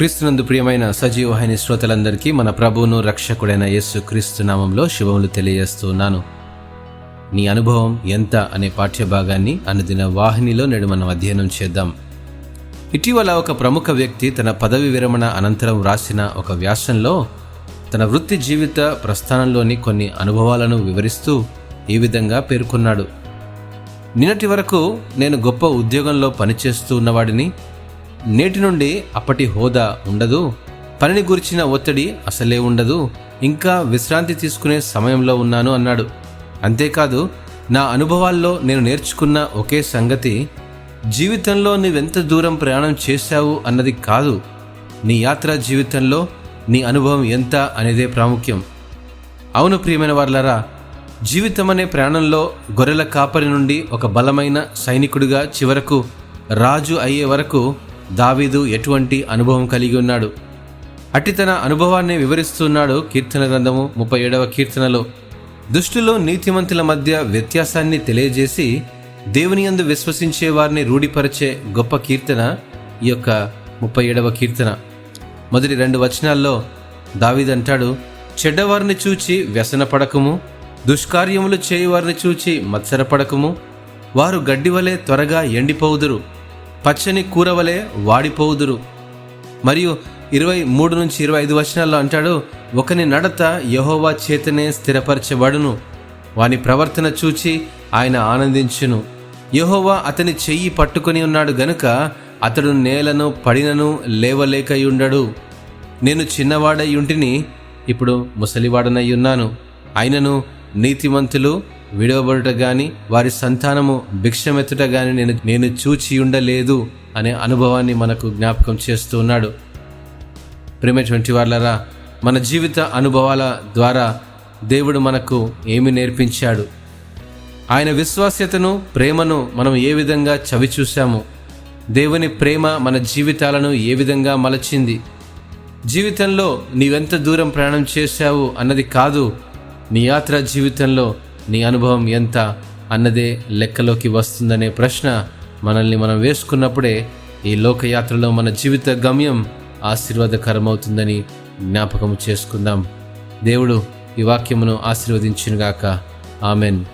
క్రీస్తునందు ప్రియమైన సజీవహిని శ్రోతలందరికీ మన ప్రభువును రక్షకుడైన యేసు క్రీస్తు నామంలో శుభములు తెలియజేస్తున్నాను. నీ అనుభవం ఎంత అనే పాఠ్యభాగాన్ని అనుదిన వాహినిలో నేడు మనం అధ్యయనం చేద్దాం. ఇటీవల ఒక ప్రముఖ వ్యక్తి తన పదవి విరమణ అనంతరం రాసిన ఒక వ్యాసంలో తన వృత్తి జీవిత ప్రస్థానంలోని కొన్ని అనుభవాలను వివరిస్తూ ఈ విధంగా పేర్కొన్నాడు. నిన్నటి వరకు నేను గొప్ప ఉద్యోగంలో పనిచేస్తూ ఉన్నవాడిని నేటి నుండి అప్పటి హోదా ఉండదు. పనిని గురించిన ఒత్తిడి అసలే ఉండదు. ఇంకా విశ్రాంతి తీసుకునే సమయంలో ఉన్నాను అన్నాడు. అంతేకాదు నా అనుభవాల్లో నేను నేర్చుకున్న ఒకే సంగతి జీవితంలో నువ్వెంత దూరం ప్రయాణం చేశావు అన్నది కాదు. నీ యాత్రా జీవితంలో నీ అనుభవం ఎంత అనేదే ప్రాముఖ్యం. అవును ప్రియమైన వాళ్ళరా జీవితం అనే ప్రయాణంలో గొర్రెల కాపరి నుండి ఒక బలమైన సైనికుడిగా చివరకు రాజు అయ్యే వరకు దావీదు ఎటువంటి అనుభవం కలిగి ఉన్నాడు? అట్టి తన అనుభవాన్ని వివరిస్తున్నాడు కీర్తన గ్రంథము ముప్పై ఏడవ కీర్తనలో. దుష్టులు నీతిమంతుల మధ్య వ్యత్యాసాన్ని తెలియజేసి దేవుని యందు విశ్వసించే వారిని రూఢిపరిచే గొప్ప కీర్తన ఈ యొక్క ముప్పై ఏడవ కీర్తన. మొదటి రెండు వచనాల్లో దావీదంటాడు చెడ్డవారిని చూచి వ్యసనపడకము దుష్కార్యములు చేయువారిని చూచి మత్సరపడకము వారు గడ్డి వలె త్వరగా ఎండిపోవుదురు. పచ్చని కూరవలే వాడిపోవుదురు. మరియు ఇరవై మూడు నుంచి ఇరవై ఐదు వచనాల్లో అంటాడు ఒకని నడత యహోవా చేతనే స్థిరపరచబడును. వాని ప్రవర్తన చూచి ఆయన ఆనందించును. యహోవా అతని చెయ్యి పట్టుకొని ఉన్నాడు గనుక అతడు నేలను పడినను లేవలేకయుండడు. నేను చిన్నవాడై ఉంటిని ఇప్పుడు ముసలివాడనై ఉన్నాను. అయినను నీతిమంతులు విడవబడుట గాని వారి సంతానము భిక్షమెత్తుట గాని నేను నేను చూచి ఉండలేదు అనే అనుభవాన్ని మనకు జ్ఞాపకం చేస్తూ ఉన్నాడు. ప్రేమటువంటి వాళ్ళరా మన జీవిత అనుభవాల ద్వారా దేవుడు మనకు ఏమి నేర్పించాడు? ఆయన విశ్వాస్యతను ప్రేమను మనం ఏ విధంగా చవి చూశాము? దేవుని ప్రేమ మన జీవితాలను ఏ విధంగా మలచింది? జీవితంలో నీవెంత దూరం ప్రయాణం చేశావు అన్నది కాదు నీ యాత్ర జీవితంలో నీ అనుభవం ఎంత అన్నదే లెక్కలోకి వస్తుందనే ప్రశ్న మనల్ని మనం వేసుకున్నప్పుడే ఈ లోకయాత్రలో మన జీవిత గమ్యం ఆశీర్వాదకరమవుతుందని జ్ఞాపకం చేసుకుందాం. దేవుడు ఈ వాక్యమును ఆశీర్వదించినగాక. ఆమెన్.